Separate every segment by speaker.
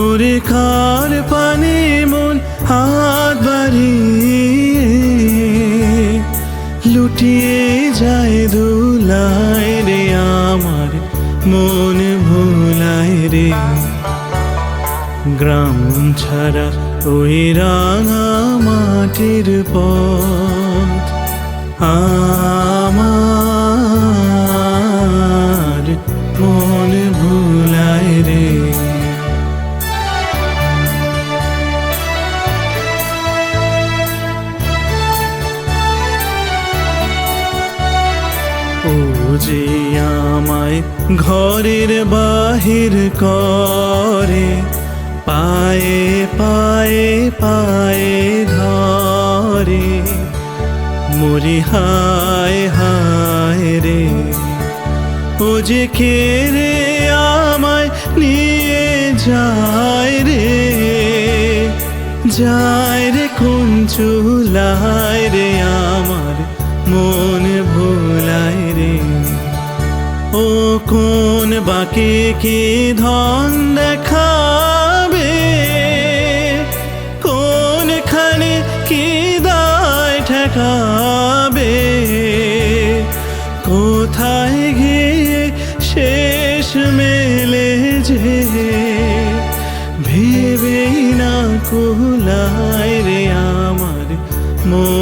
Speaker 1: ওরে কার পানে মন, হাত বাড়িয়ে। লুটিয়ে যায় দুলায় রে আমার, মন ভুলায় রে। গ্রাম ছাড়া ওই রাঙা মাটির পথ, আমার ও যে আমায় ঘরের বাহির করে। পায়ে পায়ে পায়ে ধরে। মরি হায় হায় রে। ও যে কে রে আমায় নিয়ে যায় রে? যায় রে কোন চুলায় রে আমার মন ভোলায় রে। ও কোন বাকি কি ধন দেখাবে? কোনখানে কি দায় ঠেকাবে? কোথায় গিয়ে শেষ মেলে যে? ভেবেই না কুলায় রে আমার মন।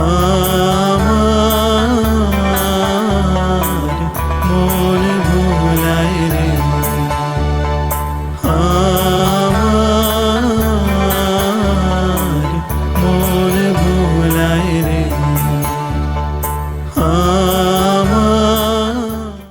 Speaker 1: Ah.